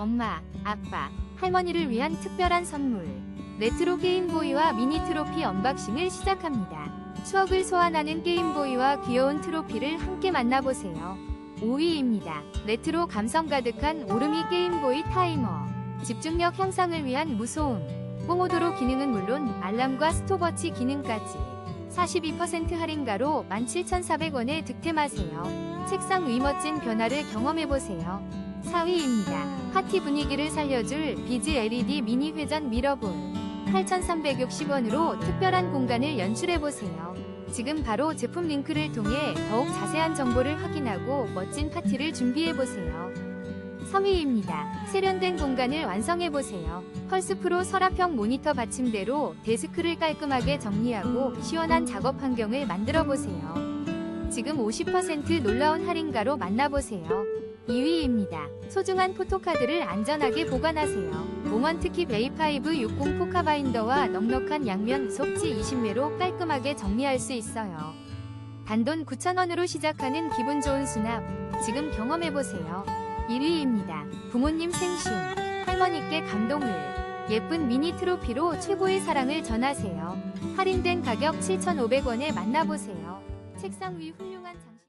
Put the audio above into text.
엄마, 아빠, 할머니를 위한 특별한 선물. 레트로 게임보이와 미니 트로피 언박싱을 시작합니다. 추억을 소환하는 게임보이와 귀여운 트로피를 함께 만나보세요. 5위입니다. 레트로 감성 가득한 오르미 게임보이 타이머. 집중력 향상을 위한 무소음. 뽕오도로 기능은 물론 알람과 스톱워치 기능까지. 42% 할인가로 17,400원에 득템하세요. 책상 위 멋진 변화를 경험해보세요. 4위입니다. 파티 분위기를 살려줄 비즈 LED 미니 회전 미러볼. 8,360원으로 특별한 공간을 연출해보세요. 지금 바로 제품 링크를 통해 더욱 자세한 정보를 확인하고 멋진 파티를 준비해보세요. 3위입니다. 세련된 공간을 완성해보세요. 펄스 프로 서랍형 모니터 받침대로 데스크를 깔끔하게 정리하고 시원한 작업 환경을 만들어보세요. 지금 50% 놀라운 할인가로 만나보세요. 2위입니다. 소중한 포토카드를 안전하게 보관하세요. 몽원 특히 베이5 60 포카바인더와 넉넉한 양면 속지 20매로 깔끔하게 정리할 수 있어요. 단돈 9,000원으로 시작하는 기분 좋은 수납, 지금 경험해보세요. 1위입니다. 부모님 생신, 할머니께 감동을, 예쁜 미니 트로피로 최고의 사랑을 전하세요. 할인된 가격 7,500원에 만나보세요. 책상 위 훌륭한 장식